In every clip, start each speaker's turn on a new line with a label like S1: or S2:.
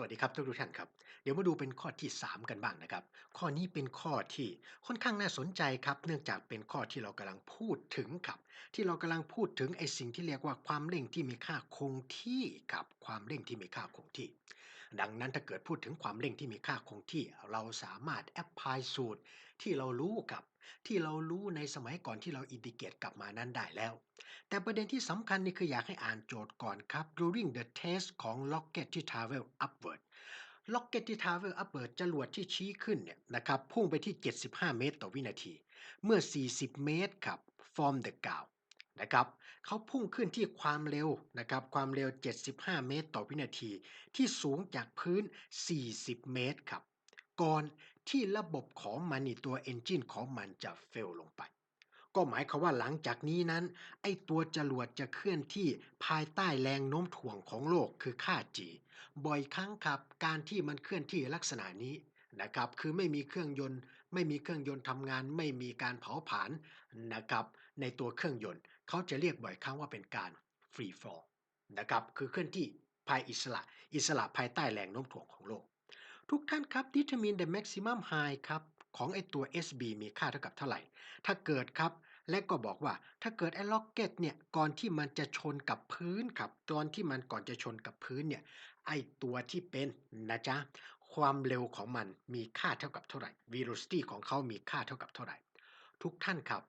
S1: สวัสดีครับทุกทุกท่านครับ เดี๋ยวมาดูเป็นข้อที่ 3 กันบ้างนะครับ ข้อนี้เป็นข้อที่ค่อนข้างน่าสนใจครับ เนื่องจากเป็นข้อที่เรากำลังพูดถึงครับ ที่เรากำลังพูดถึงไอ้สิ่งที่เรียกว่าความเร่งที่มีค่าคงที่กับความเร่งที่มีค่าคงที่ ดังนั้นถ้าเกิดพูดถึงความเร่งที่มีค่าคงที่ เราสามารถแอพพลายสูตร ที่เรารู้กับที่เรารู้ในสมัยก่อนที่เราอินทิเกรตกลับมานั้นได้แล้ว แต่ประเด็นที่สำคัญนี่คืออยากให้อ่านโจทย์ก่อนครับ during the test ของ rocket ที่ travel upward rocket ที่ travel upward จรวดที่ชี้ขึ้นเนี่ยนะครับพุ่งไปที่ 75 เมตรต่อวินาที เมื่อ 40 เมตรครับ from the ground นะครับเขาพุ่งขึ้นที่ความเร็วนะครับความเร็ว 75 เมตรต่อวินาที ที่สูงจากพื้น 40 เมตรครับ ก่อน ที่ระบบของมันนี่ตัว engine ของมันจะเฟลลงไป ก็หมายความว่าหลังจากนี้นั้น ไอ้ตัวจรวดจะเคลื่อนที่ภายใต้แรงโน้มถ่วงของโลกคือค่า g บ่อยครั้งครับการที่มันเคลื่อนที่ลักษณะนี้นะครับคือไม่มีเครื่องยนต์ ไม่มีเครื่องยนต์ทำงาน ไม่มีการเผาผลาญนะครับ ในตัวเครื่องยนต์ เขาจะเรียกบ่อยครั้งว่าเป็นการ free fall นะครับคือเคลื่อนที่ภายอิสระ อิสระภายใต้แรงโน้มถ่วงของโลก ทุกท่านครับ determine the maximum high ครับ ของไอตัว SB มีค่าเท่ากับเท่าไหร่ ถ้าเกิดครับ และก็บอกว่าถ้าเกิดไอ้ล็อกเก็ตเนี่ย ก่อนที่มันจะชนกับพื้นครับ ตอนที่มันก่อนจะชนกับพื้นเนี่ย ไอ้ตัวที่เป็นนะจ๊ะ ความเร็วของมันมีค่าเท่ากับเท่าไหร่ velocity ของเขามีค่าเท่ากับเท่าไหร่ ทุกท่านครับ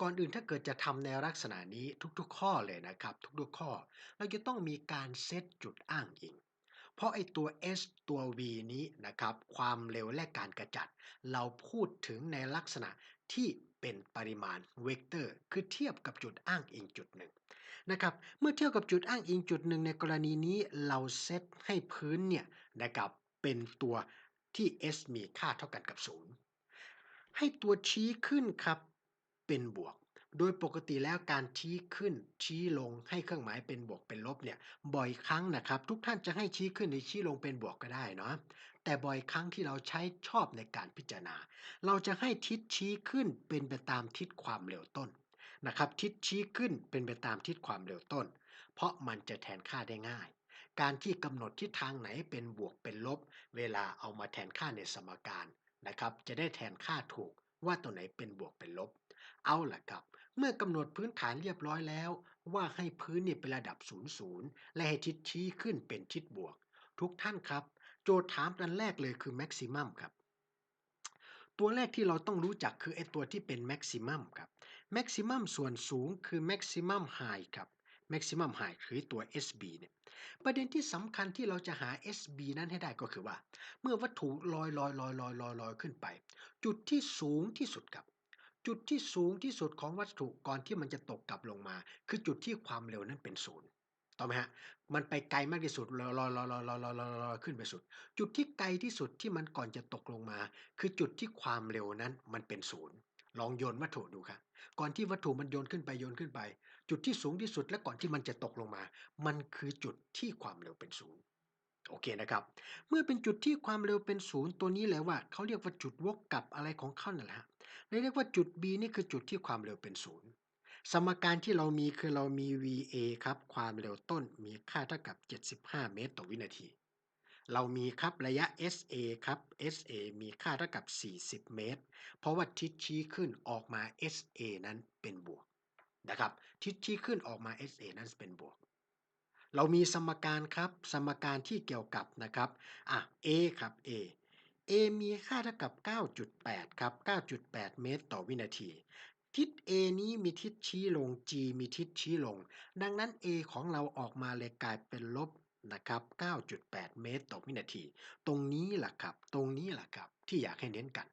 S1: ก่อนอื่นถ้าเกิดจะทำในลักษณะนี้ทุกๆข้อเลยนะครับ ทุกๆข้อ เราจะต้องมีการเซตจุดอ้างอิง เพราะไอตัว s ตัว v นี้นะครับ ความเร็วและการกระจัด เราพูดถึงในลักษณะที่เป็นปริมาณเวกเตอร์ คือเทียบกับจุดอ้างอิงจุดหนึ่งนะครับ เมื่อเทียบกับจุดอ้างอิงจุดหนึ่งในกรณีนี้เราเซตให้พื้นเนี่ยนะครับเป็นตัวที่ s มีค่าเท่ากันกับศูนย์ให้ตัวชี้ขึ้นครับเป็นบวก โดยปกติแล้วการชี้ขึ้นชี้ลงให้เครื่องหมายเป็นบวกเป็นลบเนี่ยบ่อยครั้งนะครับ ทุกท่านจะให้ชี้ขึ้นหรือชี้ลงเป็นบวกก็ได้เนาะแต่บ่อยครั้งที่เราใช้ชอบในการพิจารณา เราจะให้ทิศชี้ขึ้นเป็นไปตามทิศความเร็วต้นนะครับ ทิศชี้ขึ้นเป็นไปตามทิศความเร็วต้น เพราะมันจะแทนค่าได้ง่ายการที่กำหนดทิศทางไหนเป็นบวกเป็นลบ เวลาเอามาแทนค่าในสมการนะครับ จะได้แทนค่าถูกว่าตัวไหนเป็นบวกเป็นลบ เอาล่ะครับ เมื่อกำหนดพื้นฐานเรียบร้อยแล้ว ว่าให้พื้นเนี่ยเป็นระดับ 0 0 และให้ทิศชี้ขึ้นเป็นทิศบวก ทุกท่านครับ โจทย์ถามกันแรกเลยคือ maximum ครับ ตัวแรกที่เราต้องรู้จักคือไอตัวที่เป็น maximum ครับ maximum ส่วนสูงคือ maximum high ครับ maximum high คือตัว SB เนี่ย ประเด็นที่สำคัญที่เราจะหา SB นั้นให้ได้ก็คือว่า เมื่อวัตถุลอยลอยลอยลอยลอยลอยขึ้นไป จุดที่สูงที่สุดครับ จุดที่สูงที่สุดของวัตถุก่อนที่มันจะตกกลับลงมา คือจุดที่ความเร็วนั้นเป็นศูนย์ต่อไหมฮะมันไปไกลมากที่สุดลอยลอยลอยลอยลอยลอยลอยขึ้นไปสุด จุดที่ไกลที่สุดที่มันก่อนจะตกลงมา คือจุดที่ความเร็วนั้นมันเป็นศูนย์ลองโยนวัตถุดูครับก่อนที่วัตถุมันโยนขึ้นไปโยนขึ้นไป จุดที่สูงที่สุดและก่อนที่มันจะตกลงมา มันคือจุดที่ความเร็วเป็นศูนย์ โอเคนะครับ เมื่อเป็นจุดที่ความเร็วเป็นศูนย์ตัวนี้แหละว่าเขาเรียกว่าจุดวกกลับอะไรของเขานั่นแหละเรียกว่าจุด B นี่คือจุดที่ความเร็วเป็นศูนย์สมการที่เรามีคือเรามี VA ครับ ความเร็วต้นมีค่าเท่ากับ 75 เมตรต่อวินาที เรามีครับระยะ SA ครับ SA มีค่าเท่ากับ 40 เมตร เพราะว่าทิศชี้ขึ้นออกมา SA นั้นเป็นบวกนะครับ ทิศชี้ขึ้นออกมา SA นั้นเป็นบวก เรามีสมการครับ สมการที่เกี่ยวกับนะครับอะ A ครับ A A มีค่าเท่ากับ 9.8 ครับ 9.8 เมตรต่อวินาที ทิศ A นี้มีทิศชี้ลง G มีทิศชี้ลง ดังนั้น A ของเราออกมาเลยกลายเป็นลบนะครับ 9.8 เมตรต่อวินาที ตรงนี้แหละครับ ตรงนี้แหละครับ ที่อยากให้เน้นกัน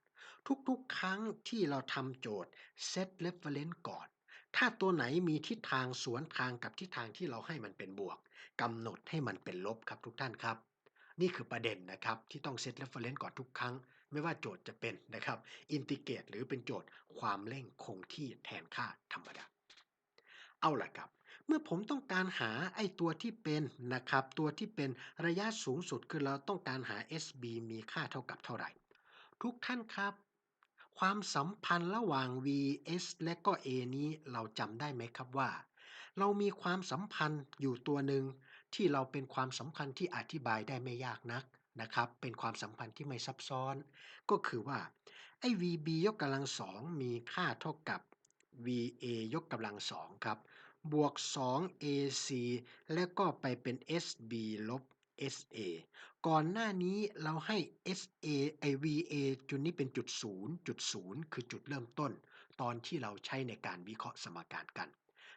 S1: ทุกๆ ครั้งที่เราทำโจทย์ set reference ก่อน ถ้าตัวไหนมีทิศทางสวนทางกับทิศทางที่เราให้มันเป็นบวก กำหนดให้มันเป็นลบครับทุกท่านครับ นี่คือประเด็นนะครับที่ต้องเซต reference ก่อนทุกครั้ง ไม่ว่าโจทย์จะเป็นนะครับอินทิเกรตหรือเป็นโจทย์ความเร่งคงที่แทนค่าธรรมดาเอาล่ะครับ เมื่อผมต้องการหาไอ้ตัวที่เป็นนะครับตัวที่เป็นระยะสูงสุดคือเราต้องการหา SB มีค่าเท่ากับเท่าไหร่ ทุกท่านครับ ความสัมพันธ์ระหว่าง vs และก็ a นี้เราจำได้ไหมครับว่า เรามีความสัมพันธ์อยู่ตัวหนึ่งที่เราเป็นความสัมพันธ์ที่อธิบายได้ไม่ยากนักนะครับ เป็นความสัมพันธ์ที่ไม่ซับซ้อน ก็คือว่าไอ้ VB ยกกำลังสองมีค่าเท่ากับ VA ยกกำลังสองครับ บวก 2AC แล้วก็ไปเป็น SB ลบ SA ก่อนหน้านี้เราให้ SA ไอ VA จุดนี้เป็นจุด0จุด0คือจุดเริ่มต้น ตอนที่เราใช้ในการวิเคราะห์สมการกัน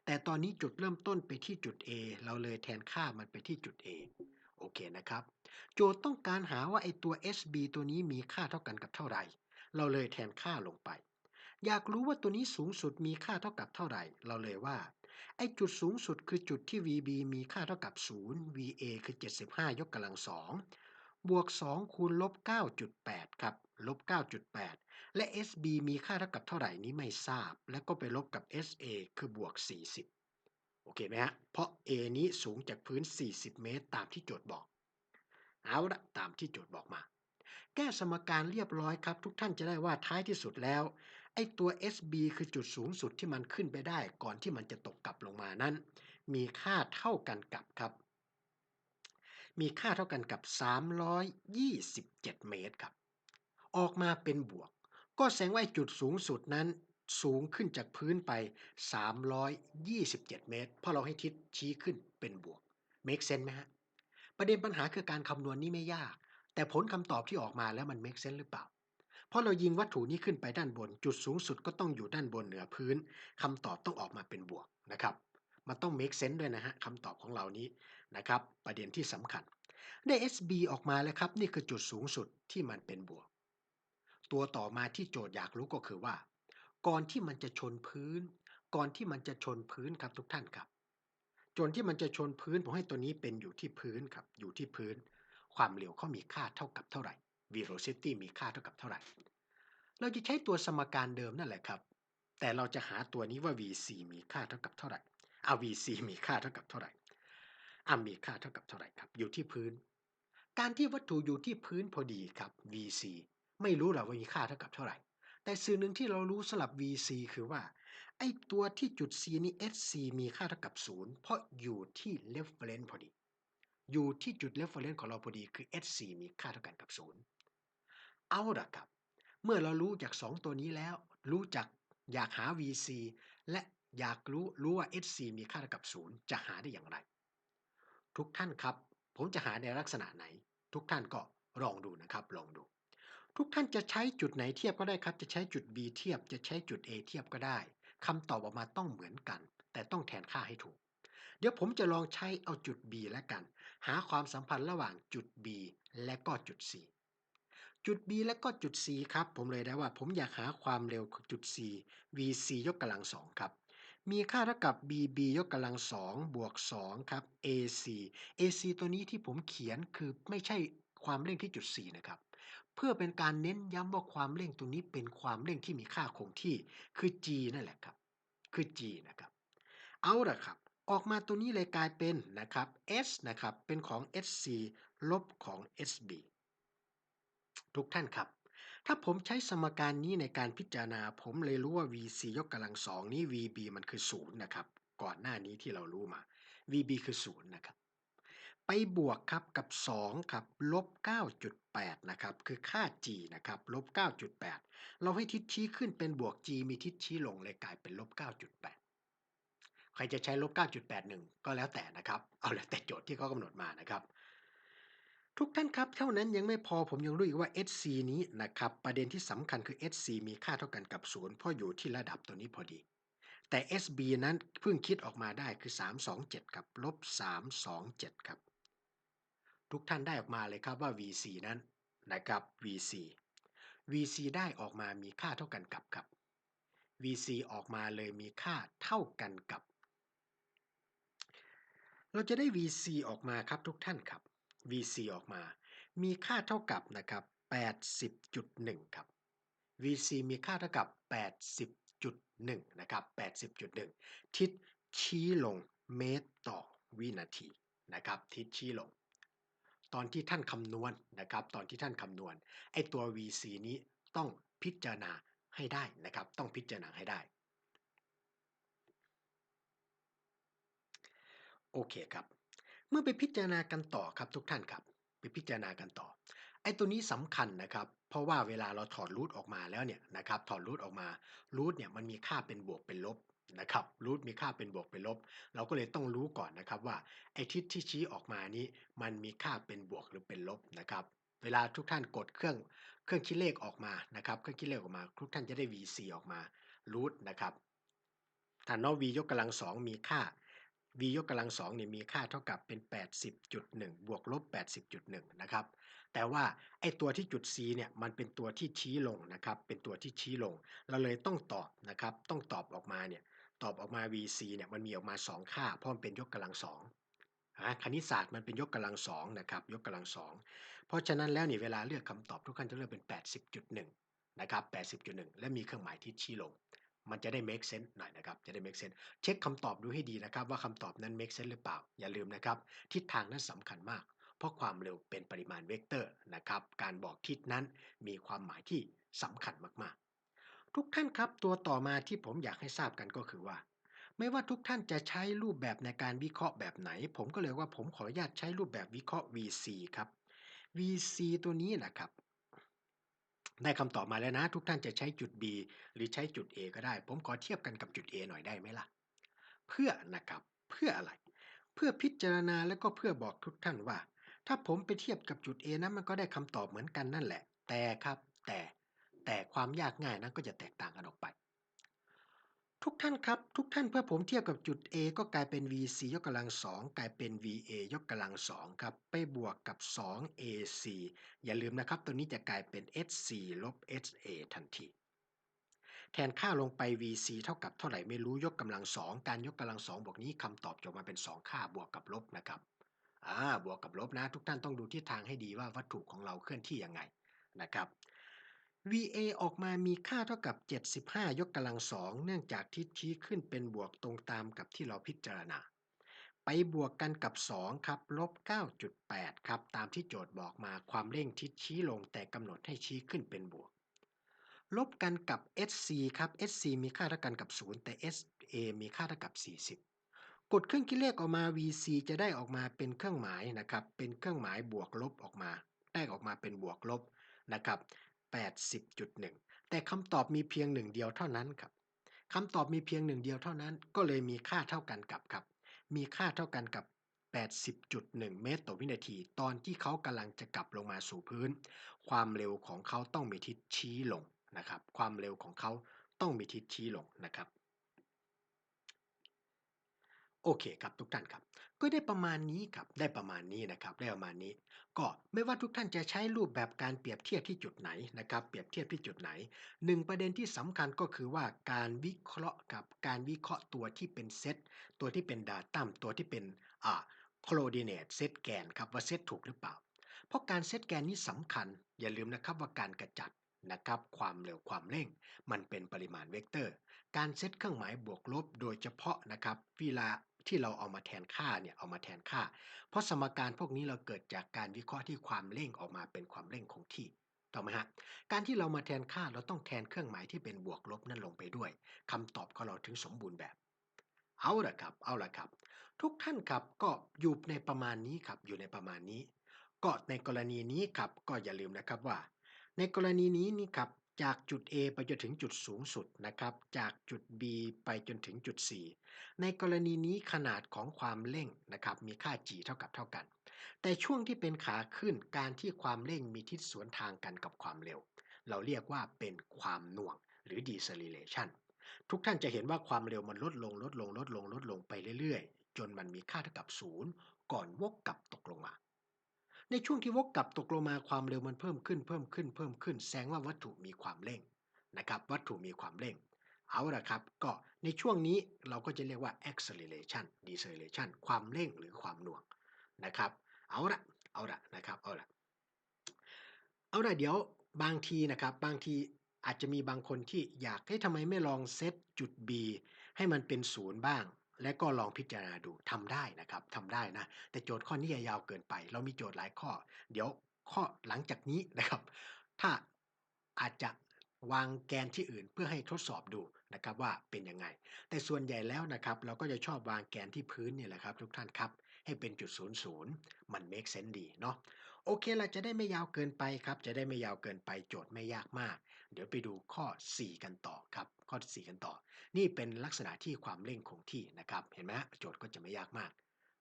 S1: แต่ตอนนี้จุดเริ่มต้นไปที่จุด A เราเลยแทนค่ามันไปที่จุด A โอเคนะครับ โจทย์ต้องการหาว่าไอตัว SB ตัวนี้มีค่าเท่ากันกับเท่าไหร่ เราเลยแทนค่าลงไป อยากรู้ว่าตัวนี้สูงสุดมีค่าเท่ากับเท่าไหร่ เราเลยว่า ไอจุดสูงสุดคือจุดที่ VB มีค่าเท่ากับ 0 VA คือ 75 ยกกำลัง2 บวก 2 คูณลบ 9.8 ครับ ลบ 9.8 และ SB มีค่าเท่ากับเท่าไหร่นี้ไม่ทราบ แล้วก็ไปลบกับ SA คือบวก 40 โอเคไหมฮะ เพราะ A นี้สูงจากพื้น 40 เมตร ตามที่โจทย์บอก เอาละตามที่โจทย์บอกมา แก้สมการเรียบร้อยครับ ทุกท่านจะได้ว่าท้ายที่สุดแล้ว ไอ้ตัว SB คือจุดสูงสุดที่มันขึ้นไปได้ ก่อนที่มันจะตกกลับลงมานั้น มีค่าเท่ากันกับครับ มีค่าเท่ากันกับ 327 เมตรครับ ออกมาเป็นบวก ก็แสดงว่าจุดสูงสุดนั้นสูงขึ้นจากพื้นไป 327 เมตร เพราะเราให้ทิศชี้ขึ้นเป็นบวก make sense ไหมฮะ ประเด็นปัญหาคือการคำนวณนี้ไม่ยาก แต่ผลคำตอบที่ออกมาแล้วมัน make sense หรือเปล่า เพราะเรายิงวัตถุนี้ขึ้นไปด้านบน จุดสูงสุดก็ต้องอยู่ด้านบนเหนือพื้นคำตอบต้องออกมาเป็นบวกนะครับ มันต้อง make sense ด้วยนะฮะคำตอบของเรานี้ นะครับ ประเด็นที่สำคัญ ได้ SB ออกมาแล้วครับ นี่คือจุดสูงสุดที่มันเป็นบวก ตัวต่อมาที่โจทย์อยากรู้ก็คือว่า ก่อนที่มันจะชนพื้น ก่อนที่มันจะชนพื้นครับทุกท่านครับจนที่มันจะชนพื้นผมให้ตัวนี้เป็นอยู่ที่พื้นครับอยู่ที่พื้น ความเร็วเขามีค่าเท่ากับเท่าไหร่ velocity มีค่าเท่ากับเท่าไหร่ เราจะใช้ตัวสมการเดิมนั่นแหละครับ แต่เราจะหาตัวนี้ว่า vc มีค่าเท่ากับเท่าไหร่เอา vc มีค่าเท่ากับเท่าไหร่ อะมีค่าเท่ากับเท่าไหร่ครับ อยู่ที่พื้น การที่วัตถุอยู่ที่พื้นพอดีครับ vc ไม่รู้หรอกว่ามีค่าเท่ากับเท่าไหร่ แต่สิ่งหนึ่งที่เรารู้สลับ vc คือว่า ไอตัวที่จุด c นี้ sc มีค่าเท่ากับ0เพราะอยู่ที่ reference พอดี อยู่ที่จุด reference ของเราพอดีคือ sc มีค่าเท่ากันกับ0เอาละครับ เมื่อเรารู้จาก 2 ตัวนี้แล้ว รู้จักอยากหา vc และอยากรู้รู้ว่า sc มีค่าเท่ากับ0จะหาได้อย่างไร ทุกท่านครับ ผมจะหาในลักษณะไหน ทุกท่านก็ลองดูนะครับลองดู ทุกท่านจะใช้จุดไหนเทียบก็ได้ครับ จะใช้จุด B เทียบ จะใช้จุด A เทียบก็ได้คำตอบออกมาต้องเหมือนกัน แต่ต้องแทนค่าให้ถูก เดี๋ยวผมจะลองใช้เอาจุด B แล้วกัน หาความสัมพันธ์ระหว่างจุด B และก็จุด C จุด B และก็จุด C ครับ ผมเลยได้ว่า ผมอยากหาความเร็วจุด C VC ยกกำลังสองครับ มีค่าเท่ากับ BB ยกกำลังสองบวก2ครับ AC AC ตัวนี้ที่ผมเขียนคือไม่ใช่ความเร่งที่จุด C นะครับ เพื่อเป็นการเน้นย้ำว่าความเร่งตรงนี้เป็นความเร่งที่มีค่าคงที่คือ G นั่นแหละครับ คือ G นะครับ เอาละครับ ออกมาตัวนี้เลยกลายเป็นนะครับ S นะครับ เป็นของ SC ลบของ SB ทุกท่านครับ ถ้าผมใช้สมการนี้ในการพิจารณา ผมเลยรู้ว่า VC ยกกำลังสองนี้ VB มันคือ0นะครับ ก่อนหน้านี้ที่เรารู้มา VB คือ0นะครับ ไปบวกครับกับ 2 ครับลบ 9.8 นะครับ คือค่า g นะครับลบ 9.8 เราให้ทิศชี้ขึ้นเป็นบวก g มีทิศชี้ลงเลยกลายเป็นลบ 9.8ใครจะใช้ลบ 9.81 ก็แล้วแต่นะครับ เอาแล้วแต่โจทย์ที่เขากำหนดมานะครับ ทุกท่านครับ เท่านั้นยังไม่พอผมยังรู้อีกว่า SC นี้นะครับ ประเด็นที่สำคัญคือ SC มีค่าเท่ากันกับ 0 เพราะอยู่ที่ระดับตัวนี้พอดี แต่ SB นั้นเพิ่งคิดออกมาได้คือ 327ครับลบ327 ครับ ทุกท่านได้ออกมาเลยครับว่า VC นั้นนะครับ VC VC ได้ออกมามีค่าเท่ากันกับครับ VC ออกมาเลยมีค่าเท่ากันกับ เราจะได้ VC ออกมาครับทุกท่านครับ VC ออกมา มีค่าเท่ากับนะครับ80.1 ครับ VC มีค่าเท่ากับ 80.1 นะครับ 80.1 ทิศชี้ลงเมตรต่อวินาทีนะครับ ทิศชี้ลง ตอนที่ท่านคำนวณนะครับ ตอนที่ท่านคำนวณ ไอตัว VC นี้ต้องพิจารณาให้ได้นะครับ ต้องพิจารณาให้ได้ โอเคครับ มื่อไปพิจารณากันต่อครับทุกท่านครับ ไปพิจารณากันต่อ ไอ้ตัวนี้สำคัญนะครับ เพราะว่าเวลาเราถอดรูทออกมาแล้วเนี่ยนะครับ ถอดรูทออกมารูทเนี่ยมันมีค่าเป็นบวกเป็นลบนะครับรูทมีค่าเป็นบวกเป็นลบ เราก็เลยต้องรู้ก่อนนะครับว่าไอ้ทิศที่ชี้ออกมานี้มันมีค่าเป็นบวกหรือเป็นลบนะครับเวลาทุกท่านกดเครื่องเครื่องคิดเลขออกมานะครับ เครื่องคิดเลขออกมา ทุกท่านจะได้ VC ออกมารูทนะครับถ้านอ v ยกกำลังสองมีค่า v ยกกำลังสองเนี่ยมีค่าเท่ากับเป็น 80.1 บวกลบ 80.1 นะครับ แต่ว่าไอ้ตัวที่จุด c เนี่ยมันเป็นตัวที่ชี้ลงนะครับ เป็นตัวที่ชี้ลง เราเลยต้องตอบนะครับ ต้องตอบออกมาเนี่ย ตอบออกมา vc เนี่ยมันมีออกมา 2 ค่า เพราะมันเป็นยกกำลังสองคณิตศาสตร์มันเป็นยกกำลังสองนะครับ ยกกำลังสอง เพราะฉะนั้นแล้วเนี่ยเวลาเลือกคำตอบทุกท่านจะเลือกเป็น 80.1 นะครับ 80.1 และมีเครื่องหมายที่ชี้ลง มันจะได้ make sense หน่อยนะครับ จะได้ make sense เช็คคำตอบดูให้ดีนะครับ ว่าคำตอบนั้น make sense หรือเปล่า อย่าลืมนะครับ ทิศทางนั้นสำคัญมาก เพราะความเร็วเป็นปริมาณเวกเตอร์นะครับ การบอกทิศนั้นมีความหมายที่สำคัญมากๆ ทุกท่านครับ ตัวต่อมาที่ผมอยากให้ทราบกันก็คือว่า ไม่ว่าทุกท่านจะใช้รูปแบบในการวิเคราะห์แบบไหน ผมก็เลยว่าผมขออนุญาตใช้รูปแบบวิเคราะห์ VC ครับ VC ตัวนี้นะครับ ได้คำตอบมาแล้วนะ ทุกท่านจะใช้จุด B หรือใช้จุด A ก็ได้ ผมขอเทียบกันกับจุด A หน่อยได้ไหมล่ะ เพื่อนะครับเพื่ออะไร เพื่อพิจารณาแล้วก็เพื่อบอกทุกท่านว่า ถ้าผมไปเทียบกับจุด A นะมันก็ได้คำตอบเหมือนกันนั่นแหละ แต่ครับแต่แต่ความยากง่ายนั้นก็จะแตกต่างกันออกไป ทุกท่านครับ ทุกท่านเพื่อผมเทียบกับจุด A ก็กลายเป็น VC ยกกำลังสองกลายเป็น VA ยกกำลังสองครับ ไปบวกกับ 2AC อย่าลืมนะครับ ตัวนี้จะกลายเป็น SC ลบ SA ทันทีแทนค่าลงไป VC เท่ากับเท่าไหร่ไม่รู้ยกกำลังสองการยกกำลังสองบวกนี้คำตอบจะมาเป็น 2 ค่าบวกกับลบนะครับอ่าบวกกับลบนะ ทุกท่านต้องดูทิศทางให้ดีว่าวัตถุของเราเคลื่อนที่ยังไงนะครับ VA ออกมามีค่าเท่ากับ 75 ยกกำลังสองเนื่องจากทิศชี้ขึ้นเป็นบวกตรงตามกับที่เราพิจารณา ไปบวกกันกับ 2 ครับ ลบ 9.8 ครับ ตามที่โจทย์บอกมาความเร่งทิศชี้ลงแต่กำหนดให้ชี้ขึ้นเป็นบวก ลบกันกับ SC ครับ SC มีค่าเท่ากันกับ 0 แต่ SA มีค่าเท่ากับ 40 กดเครื่องคิดเลขออกมา VC จะได้ออกมาเป็นเครื่องหมายนะครับ เป็นเครื่องหมายบวกลบออกมา ได้ออกมาเป็นบวกลบนะครับ 80.1 แต่คำตอบมีเพียงหนึ่งเดียวเท่านั้นครับคำตอบมีเพียงหนึ่งเดียวเท่านั้น ก็เลยมีค่าเท่ากันกับครับ มีค่าเท่ากันกับ 80.1 เมตรต่อวินาที ตอนที่เขากำลังจะกลับลงมาสู่พื้น ความเร็วของเขาต้องมีทิศชี้ลงนะครับ ความเร็วของเขาต้องมีทิศชี้ลงนะครับ โอเคครับทุกท่านครับ ก็ได้ประมาณนี้ครับได้ประมาณนี้นะครับได้ประมาณนี้ ก็ไม่ว่าทุกท่านจะใช้รูปแบบการเปรียบเทียบที่จุดไหนนะครับ เปรียบเทียบที่จุดไหนหนึ่งประเด็นที่สำคัญก็คือว่าการวิเคราะห์กับการวิเคราะห์ตัวที่เป็นเซตตัวที่เป็นดาตัมตัวที่เป็นอ่าโคโลดิเนตเซตแกนครับว่าเซตถูกหรือเปล่า เพราะการเซตแกนนี้สำคัญ อย่าลืมนะครับว่าการกระจัดนะครับความเร็วความเร่ง มันเป็นปริมาณเวกเตอร์ การเซตเครื่องหมายบวกลบโดยเฉพาะนะครับเวลา ที่เราเอามาแทนค่าเนี่ยเอามาแทนค่า เพราะสมการพวกนี้เราเกิดจากการวิเคราะห์ที่ความเร่งออกมาเป็นความเร่งคงที่ถูกไหมฮะการที่เรามาแทนค่าเราต้องแทนเครื่องหมายที่เป็นบวกลบนั่นลงไปด้วยคำตอบของเราถึงสมบูรณ์แบบ เอาละครับ เอาละครับ ทุกท่านครับก็อยู่ในประมาณนี้ครับอยู่ในประมาณนี้ ก็ในกรณีนี้ครับก็อย่าลืมนะครับว่า ในกรณีนี้นี่ครับ จากจุด A ไปจนถึงจุดสูงสุดนะครับ จากจุด B ไปจนถึงจุด C ในกรณีนี้ขนาดของความเร่งนะครับมีค่า g เท่ากับเท่ากัน แต่ช่วงที่เป็นขาขึ้นการที่ความเร่งมีทิศสวนทางกันกับความเร็ว เราเรียกว่าเป็นความหน่วงหรือ deceleration ทุกท่านจะเห็นว่าความเร็วมันลดลงลดลงลดลงลดลงไปเรื่อยๆ จนมันมีค่าเท่ากับศูนย์ก่อนวกกลับตกลงมา ในช่วงที่วกกลับตกลงมาความเร็วมันเพิ่มขึ้นเพิ่มขึ้นเพิ่มขึ้นแสดงว่าวัตถุมีความเร่งนะครับ วัตถุมีความเร่ง เอาละครับ ก็ในช่วงนี้เราก็จะเรียกว่า acceleration deceleration ความเร่งหรือความหน่วงนะครับ เอาละเอาละนะครับ เอาละเอาละเดี๋ยวบางทีนะครับ บางทีอาจจะมีบางคนที่อยากให้ทำไมไม่ลองเซตจุด B ให้มันเป็นศูนย์บ้าง และก็ลองพิจารณาดูทำได้นะครับทำได้นะ แต่โจทย์ข้อนี้ยาวเกินไป เรามีโจทย์หลายข้อ เดี๋ยวข้อหลังจากนี้นะครับ ถ้าอาจจะวางแกนที่อื่นเพื่อให้ทดสอบดูนะครับว่าเป็นยังไง แต่ส่วนใหญ่แล้วนะครับ เราก็จะชอบวางแกนที่พื้นเนี่ยแหละครับ ทุกท่านครับ ให้เป็นจุดศูนย์ศูนย์มัน make sense ดีเนาะโอเคเราจะได้ไม่ยาวเกินไปครับ จะได้ไม่ยาวเกินไปโจทย์ไม่ยากมาก เดี๋ยวไปดูข้อ 4 กันต่อครับ ข้อที่4กันต่อ นี่เป็นลักษณะที่ความเร่งคงที่นะครับ เห็นไหมโจทย์ก็จะไม่ยากมาก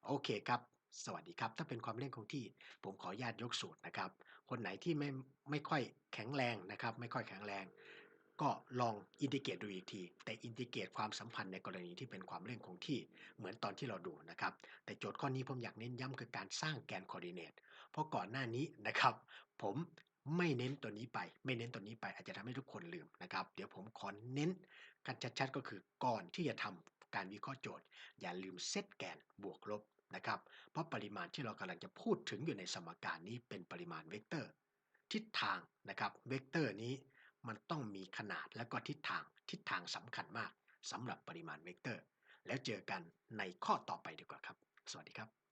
S1: โอเคครับ สวัสดีครับ ถ้าเป็นความเร่งคงที่ ผมขออนุญาตยกสูตรนะครับ คนไหนที่ไม่ไม่ค่อยแข็งแรงนะครับ ไม่ค่อยแข็งแรง ก็ลองอินทิเกรตดูอีกที แต่อินทิเกรตความสัมพันธ์ในกรณีที่เป็นความเร่งคงที่เหมือนตอนที่เราดูนะครับ แต่โจทย์ข้อนี้ผมอยากเน้นย้ำคือการสร้างแกนคอร์ดิเนตเพราะก่อนหน้านี้นะครับ ผมไม่เน้นตัวนี้ไป ไม่เน้นตัวนี้ไปอาจจะทำให้ทุกคนลืมนะครับ เดี๋ยวผมขอเน้นกันชัดๆก็คือก่อนที่จะทำการวิเคราะห์โจทย์ อย่าลืมเซตแกนบวกลบนะครับ เพราะปริมาณที่เรากำลังจะพูดถึงอยู่ในสมการนี้เป็นปริมาณเวกเตอร์ ทิศทางนะครับเวกเตอร์นี้ มันต้องมีขนาดและก็ทิศทางทิศทางสำคัญมากสำหรับปริมาณเวกเตอร์ แล้วเจอกันในข้อต่อไปดีกว่าครับ สวัสดีครับ